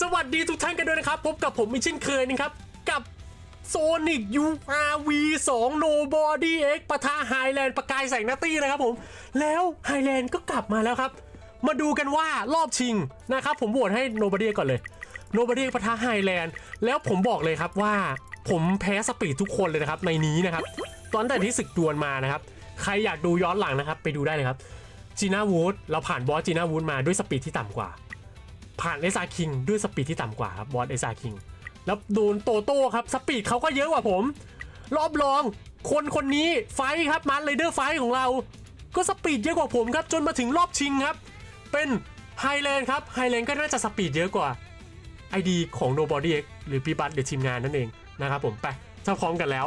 สวัสดีทุกท่านกันด้วยนะครับ พบกับผมอีกเช่นเคยนะครับ กับ Sonic URV 2 Nobody X ปะทะ Highland ประกายแสงนาตี้นะครับผม แล้ว Highland ก็กลับมาแล้วครับ มาดูกันว่ารอบชิงนะครับ ผมโหวตให้ Nobody X ก่อนเลย Nobody X ปะทะ Highland แล้วผมบอกเลยครับว่า ผมแพ้สปีดทุกคนเลยนะครับในนี้นะครับ ตอนแต่ที่ศึกดวลมานะครับ ใครอยากดูย้อนหลังนะครับ ไปดูได้เลยครับจีน่าวูดเราผ่านบอสจีน่าวูดมาด้วยสปีดที่ต่ำกว่า ผ่านเอซาคิงด้วยสปีดที่ต่ำกว่าครับบอสเอซาคิงแล้วโดนโตโต้ครับสปีดเขาก็เยอะกว่าผม รอบรองคนคนนี้ไฟครับมันไรเดอร์ไฟของเรา ก็สปีดเยอะกว่าผมครับจนมาถึงรอบชิงครับ เป็นไฮแลนด์ครับไฮแลนด์ก็น่าจะสปีดเยอะกว่า ID ของ Nobody X หรือพี่บัตหรือทีมงานนั่นเองนะครับผมไปถ้าพร้อมกันแล้ว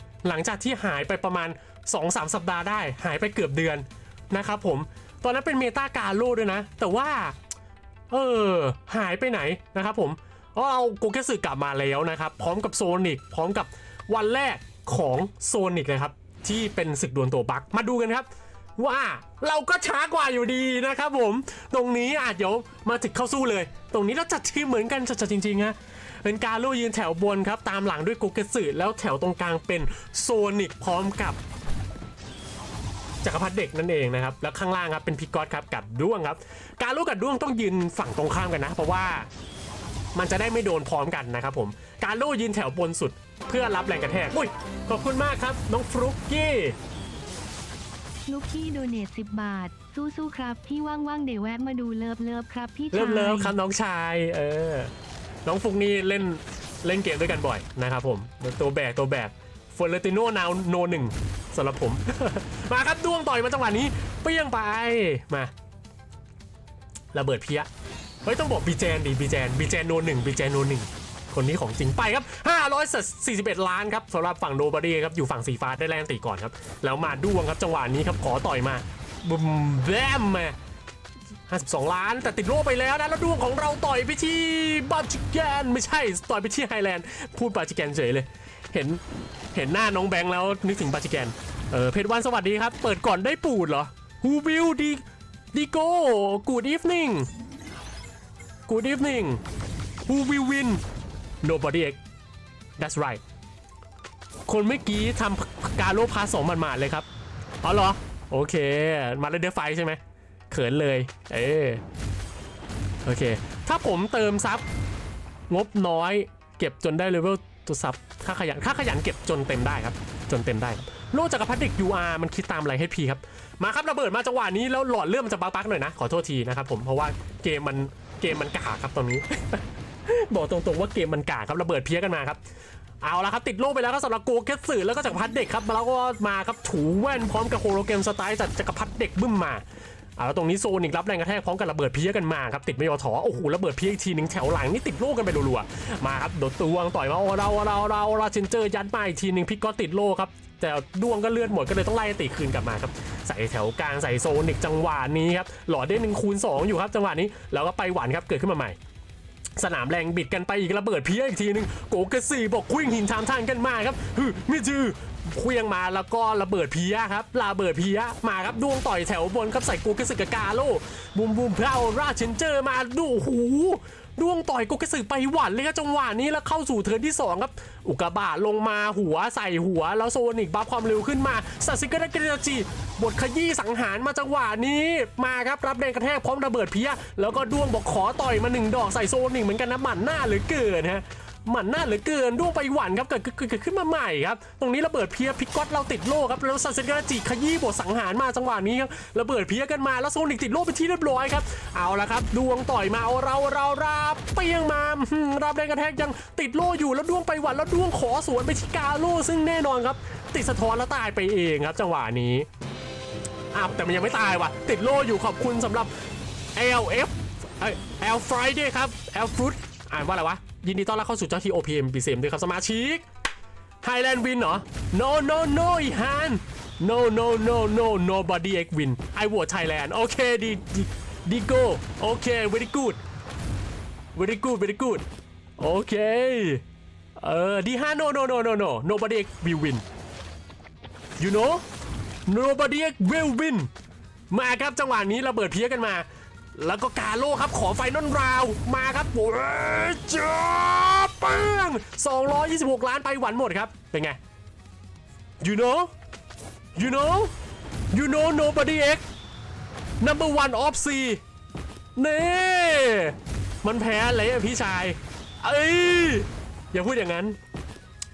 หลังจากที่หายไปประมาณ 2-3 สัปดาห์ได้ หายไปเกือบเดือนนะครับผม ตอนนั้นเป็นเมตากาโลด้วยนะ แต่ว่า เออ หายไปไหนนะครับผมก็เอาโกเกสึกลับมาแล้วนะครับ พร้อมกับโซนิกพร้อมกับวันแรกของโซนิกเลยครับ ที่เป็นศึกดวลตัวบักมาดูกันครับ ว่าเราก็ช้ากว่าอยู่ดีนะครับผม ตรงนี้อาจเดี๋ยวมาถึงเข้าสู้เลย ตรงนี้เราจัดทีมเหมือนกันจัดจริงๆฮะ เป็นการโลยืนแถวบนครับ ตามหลังด้วยโกเกสึแล้วแถวตรงกลางเป็นโซนิกพร้อมกับจักรพรรดิเด็กนั่นเองนะครับ แล้วข้างล่างครับเป็นพิกอตครับกับด้วงครับ การลูกกับด้วงต้องยืนฝั่งตรงข้ามกันนะ เพราะว่ามันจะได้ไม่โดนพร้อมกันนะครับผม การลูยืนแถวบนสุดเพื่อรับแรงกระแทก อุ้ย ขอบคุณมากครับ น้องฟลุกกี้ลูกพี่โดเนท10บาท สู้ๆครับ พี่ว่างๆเดี๋ยวแวะมาดูเลิฟเลิฟครับพี่ชายเริ่มเลิฟครับน้องชาย เออ น้องฟุกนี่เล่นเล่นเกมด้วยกันบ่อยนะครับผมตัวแบกตัวแบกฟอร์เรติโนนาวโนหนึ่งสำหรับผม มาครับด้วงต่อยมาจังหวะนี้เปรี้ยงไปมาระเบิดเพี้ยเฮ้ยต้องบอกบีแจนดิบีแจนบีแจนโนหนึ่งบีแจนโนหนึ่งคนนี้ของจริงไปครับ 541 ล้านครับสำหรับฝั่งโนบอดี้ครับอยู่ฝั่งสีฟ้าได้แรงตีก่อนครับ แล้วมาด้วงครับจังหวะนี้ครับขอต่อยมาบุมแบมมา 52 ล้าน แต่ติดโล่ไปแล้วนะ แล้วดวงของเราต่อยไปที่บาจิแกน ไม่ใช่ ต่อยไปที่ไฮแลนด์ พูดบาจิแกนเฉยเลย เห็น เห็นหน้าน้องแบงค์แล้วนึกถึงบาจิแกน เออ เพชรวันสวัสดีครับ เปิดก่อนได้ปูดเหรอฮูบิลดีดีโก้กูดอีฟนิ่งกูดอีฟนิ่งฮูวิลวิน nobody x that's right คนเมื่อกี้ทำการโลพาสองมันมาเลยครับอ๋อเหรอ โอเค มาเลยเดอไฟใช่ไหม เขินเลย เออโอเค ถ้าผมเติมซับงบน้อย เก็บจนได้เลเวลตัวซับค่าขยันค่าขยันเก็บจนเต็มได้ครับ จนเต็มได้ครับโลจักรพรรดิเด็ก UR มันคิดตามอะไรให้พีครับ มาครับระเบิดมาจังหวะนี้แล้วหลอดเลือดมันจะบักๆหน่อยนะ ขอโทษทีนะครับผมเพราะว่าเกมมันเกมมันกากครับตอนนี้ บอกตรงๆว่าเกมมันกากครับระเบิดเพี้ยกันมาครับเอาละครับติดโล่ไปแล้วก็สำหรับโกเกตสึแล้วก็จักรพรรดิเด็กครับแล้วก็มาครับถูแว่นพร้อมกับโฮโลเกมสไตล์จากจักรพรรดิเด็กบึ้มมา อาแล้วตรงนี้โซนิกรับแรงกระแทกพร้อมกับระเบิดเพี้ยกันมาครับติดไม่ยอถอโอ้โหระเบิดเพี้ยอีกทีหนึงแถวหลังนี่ติดโล่กันไปรัวๆมาครับโดดตวงต่อยมาโอ้เราเราเราเราเชนเจอร์ยัดมาอีกทีหนึงพิกก็ติดโล่ครับแต่ดวงก็เลือดหมดก็เลยต้องไล่ตีคืนกลับมาครับใส่แถวกลางใส่โซนิกจังหวะนี้ครับหลอดได้หนึ่งคูณสองอยู่ครับจังหวะนี้แล้วก็ไปหวานครับเกิดขึ้นมาใหม่ สนามแรงบิดกันไปอีกระเบิดเพี้ยอีกทีนึงโกกระสี่บอกคว้งหินทามทางกันมาครับฮึมิจือเคว้งมาแล้วก็ระเบิดเพียครับระเบิดเพียมาครับดวงต่อยแถวบนครับใส่โกกระสึกกับกาโลบุมบุมเพลาราชเชนเจอร์มาดูหู ดวงต่อยโกกระสึกไปหวันเลยครับจังหวะนี้แล้วเข้าสู่เทิร์นที่สองครับ อุกาบาตลงมาหัวใส่หัว แล้วโซนิกบัฟความเร็วขึ้นมาสัตสิกระเกรจิบทขยี้สังหารมาจังหวะนี้มาครับรับแรงกระแทกพร้อมระเบิดเพี้ยแล้วก็ด้วงบอกขอต่อยมาหนึ่งดอกใส่โซนิกเหมือนกันนะหมันหน้าหรือเกินฮะ หมันหน้าเหลือเกินด้วงไปหวันครับเกิดเกิดเกิดขึ้นมาใหม่ครับตรงนี้ระเบิดเพียพิกก็อตเราติดโล่ครับแล้วสัตสิกระจิขยี้บทสังหารมาจังหวะนี้ครับระเบิดเพียกันมาแล้วโซนิกติดโล่เป็นที่เรียบร้อยครับเอาละครับดวงต่อยมาเอาเราเรารับเปียงมาอื้อหือรับแรงกระแทกยังติดโล่อยู่แล้วด้วงไปหวันแล้วด้วงขอสวนไปที่กาโล่ซึ่งแน่นอนครับ ติดสะท้อนแล้วตายไปเองครับ จังหวะนี้อ้าวแต่มันยังไม่ตายว่ะ ติดโล่อยู่ขอบคุณสำหรับ LF เอ้ย L Friday ครับ L Fruit อ่านว่าอะไรวะ ยินดีต้อนรับเข้าสู่เจ้าที่ OPM BCM ด้วยครับสมาชิก Highland win เหรอ no no no อีฮาน no no no no nobody x win I vote Thailand โอเคดีดีโกโอเค very good very good very good โอเคเออดีฮาน no no no no no nobody x will win you know nobody x will win มาครับจังหวะนี้ระเบิดเพี้ยกันมา แล้วก็กาโลครับขอไฟนอลราวมาครับโอ้ยเจ้าปัง226 ล้านไปหวันหมดครับ เป็นไง you know you know you know nobody x number one of C นี่มันแพ้เลยอะพี่ชาย เอ้ยอย่าพูดอย่างนั้น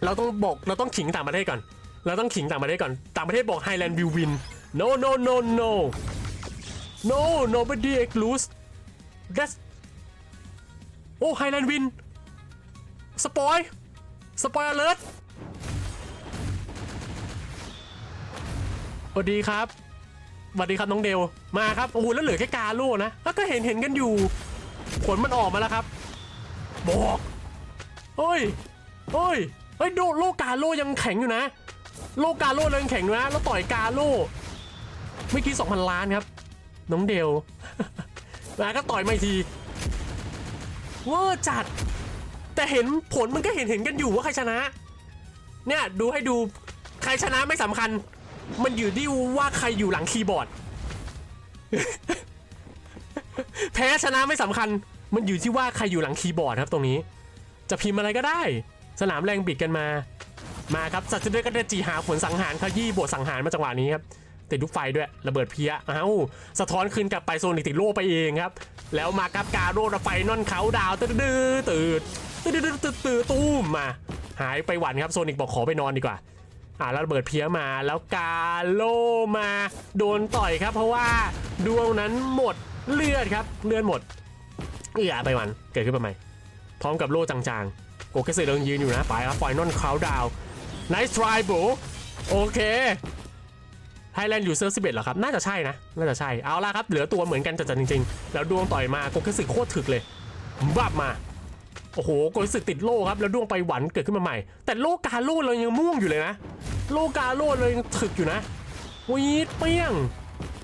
เราต้องบอกเราต้องขิงต่างประเทศก่อน เราต้องขิงต่างประเทศก่อน ต่างประเทศบอก Highland will win no no no no no nobody x lose that's โอ้ Highland win สปอยสปอยเลิร์สวัสดีครับสวัสดีครับน้องเดวมาครับโอ้โหแล้วเหลือแค่กาโล่นะแล้วก็เห็นเห็นกันอยู่ ผลมันออกมาแล้วครับ บอกเฮ้ยเฮ้ยเฮ้ยโดโลกาโลยังแข็งอยู่นะ โลกาโลยังแข็งอยู่นะ แล้วต่อยกาโลเมื่อกี้2,000 ล้านครับ น้องเดวแล้วก็ต่อยไมาอีกทีเวอร์จัด แต่เห็นผลมันก็เห็นเห็นกันอยู่ว่าใครชนะ เนี่ยดูให้ดูใครชนะไม่สำคัญ มันอยู่ที่ว่าใครอยู่หลังคีย์บอร์ด แพ้ชนะไม่สำคัญ มันอยู่ที่ว่าใครอยู่หลังคีย์บอร์ดครับตรงนี้ จะพิมพ์อะไรก็ได้ สนามแรงบิดกันมา มาครับสัตว์จะด้วยก็จะจีหาผลสังหารขยี้บทสังหารมาจังหวะนี้ครับ ติดลูกไฟด้วยระเบิดเพี้ยอ้าวสะท้อนคืนกลับไปโซนิกติดโล่ไปเองครับ แล้วมากับกาโรดไฟนอนเขาดาวตืดตืดตืดตืดตืดตืดตู้มมา หายไปหวันครับโซนิกบอกขอไปนอนดีกว่าอ่าแล้วระเบิดเพี้ยมาแล้วกาโลมาโดนต่อยครับ เพราะว่าดวงนั้นหมดเลือดครับเลือดหมดเอือไปวันเกิดขึ้นมาใหม่พร้อมกับโล่จางๆโกเกสึยังยืนอยู่นะไปครับไฟนอลคาดาวไนท์ทริโบโอเค ไฮแลนด์ยูเซอร์สิบเอ็ดเหรอครับ น่าจะใช่นะ น่าจะใช่ เอาละครับ เหลือตัวเหมือนกันจัดๆจริงๆ แล้วดวงต่อยมาโกเกสึโคตรถึกเลยบับมา โอ้โหโกเกสึติดโล่ครับ แล้วดวงไปหวันเกิดขึ้นมาใหม่ แต่โลกาโล่เรายังม่วงอยู่เลยนะ โลกาโล่เรายังถึกอยู่นะวีดเปี้ยง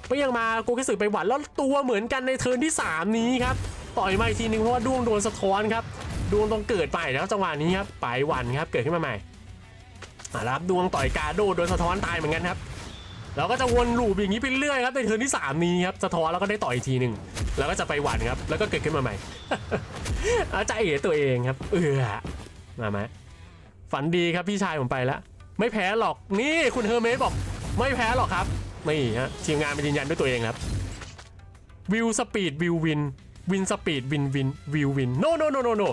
เปี้ยงมาโกเกสึไปหวันแล้วตัวเหมือนกันในเทิร์นที่ 3 นี้ครับ ต่อยมาอีกทีนึงเพราะว่าดวงโดนสะท้อนครับ ดวงต้องเกิดใหม่แล้วจังหวะนี้ครับ ไปหวันครับ เกิดขึ้นมาใหม่อะแล้วครับดวงต่อยกาโดโดนสะท้อนตายเหมือนกันครับ เราก็จะวนลูปอย่างนี้ไปเรื่อยครับในเทิร์นที่ 3 นี้ครับสะท้อนแล้วก็ได้ต่อยอีกทีหนึ่งแล้วก็จะไปหวันครับ แล้วก็เกิดขึ้นมาใหม่อาจะเอ๋ตัวเองครับ เออมาไหมฝันดีครับพี่ชายผมไปแล้วไม่แพ้หรอกนี่คุณเฮอร์เมสบอก ไม่แพ้หรอกครับนี่ฮะทีมงานมายืนยันด้วยตัวเองครับวิวสปีดวิววินวินสปีดวินวินวิววินโนโนโนโนโน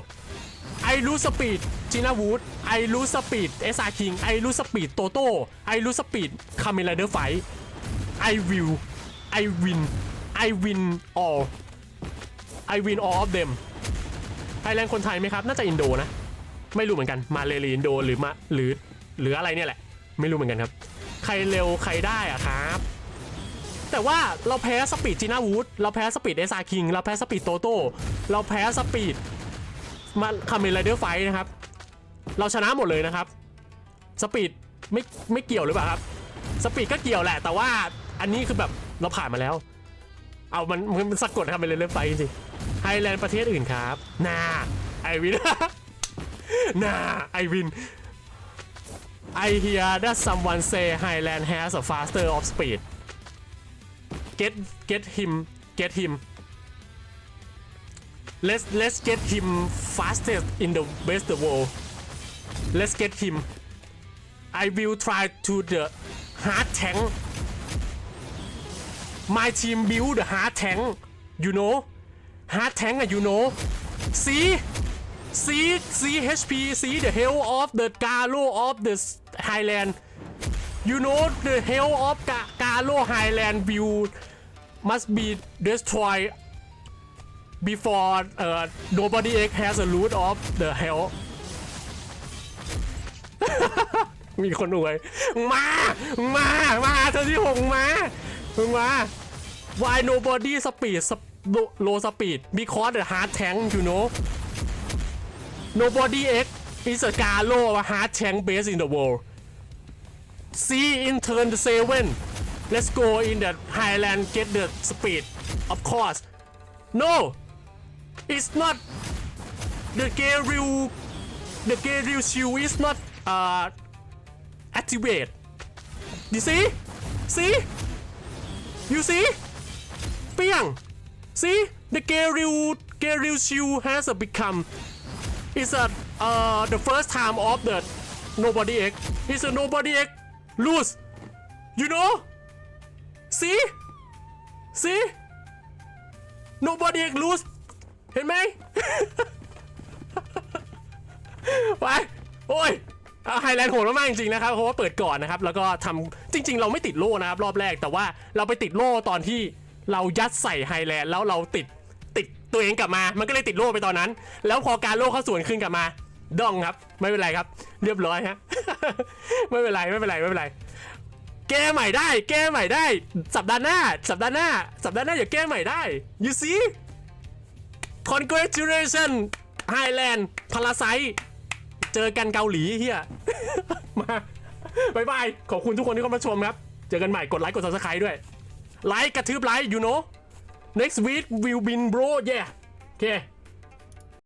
ไอรู้สปีดจีน่าวูดไอรู้สปีดเอสอาคิงไอรู้สปีดโตโต้ไอรู้สปีดคาเมลเดอร์ไฟไอวิวไอวินไอวินออลไอวินออลออฟเดมไทยแลนด์คนไทยไหมครับ น่าจะอินโดนะ ไม่รู้เหมือนกันมาเลรีอินโดหรือมาหรือหรืออะไรเนี่ยแหละ ไม่รู้เหมือนกันครับ ใครเร็วใครได้อะครับแต่ว่าเราแพ้สปีดจีน่าวูดเราแพ้สปีดเอสอาคิงเราแพ้สปีดโตโต้เราแพ้สปีด มาคาเมลไรเดอร์ไฟนะครับ เราชนะหมดเลยนะครับ สปีดไม่ไม่เกี่ยวหรือเปล่าครับ สปีดก็เกี่ยวแหละ แต่ว่าอันนี้คือแบบเราผ่านมาแล้ว เอามันมันสะกดคาเมลไรเดอร์ไฟจริงไฮแลนด์ประเทศอื่นครับนาไอวินนาไอวิน I hear that someone say Highland has a faster of speed. Get get him get him. Let's let's get him fastest in the best the world. Let's get him. I will try to the hard tank. My team build the hard tank. You know, hard tank. You know. See. See, see HP, see the hell of the Galo of the Highland. You know the hell of Ga- Galo Highland view must be destroyed before uh, nobody else has a root of the hell. มีคนอวย มา มา มาเธอที่หกมามึงมา Why nobody speed low speed because the hard tank you know nobody X is a Galo hard tank base in the world see in turn the seven let's go in the highland get the speed of course no It's not the Garyu, the Garyu shield is not uh activate. You see? See? You see? Piang See? The Garyu, Garyu shield has become it's a uh the first time of the nobody egg. It's a nobody egg lose. You know? See? See? Nobody egg lose เห็นไหมไปโอ้ยไฮแลนด์โหดมากจริงๆนะครับเพราะว่าเปิดก่อนนะครับ แล้วก็ทำจริง ๆ เราไม่ติดโล่นะครับ รอบแรกแต่ว่าเราไปติดโล่ตอนที่เรายัดใส่ไฮแลนด์แล้วเราติดติดตัวเองกลับมา มันก็เลยติดโล่ไปตอนนั้น แล้วพอการโล่เข้าสวนขึ้นกลับมาดองครับ ไม่เป็นไรครับ เรียบร้อยฮะไม่เป็นไรไม่เป็นไรไม่เป็นไร แก้ใหม่ได้ แก้ใหม่ได้ สัปดาห์หน้า สัปดาห์หน้า สัปดาห์หน้าอย่าแก้ใหม่ได้ you see congratulation Highland Parasite เจอกันเกาหลีเฮียมาบายบาย ขอบคุณทุกคนที่เข้ามาชมครับ เจอกันใหม่กดไลค์กด subscribe ด้วย ไลค์กระทืบไลค์ you know next week will be bro yeah โอเค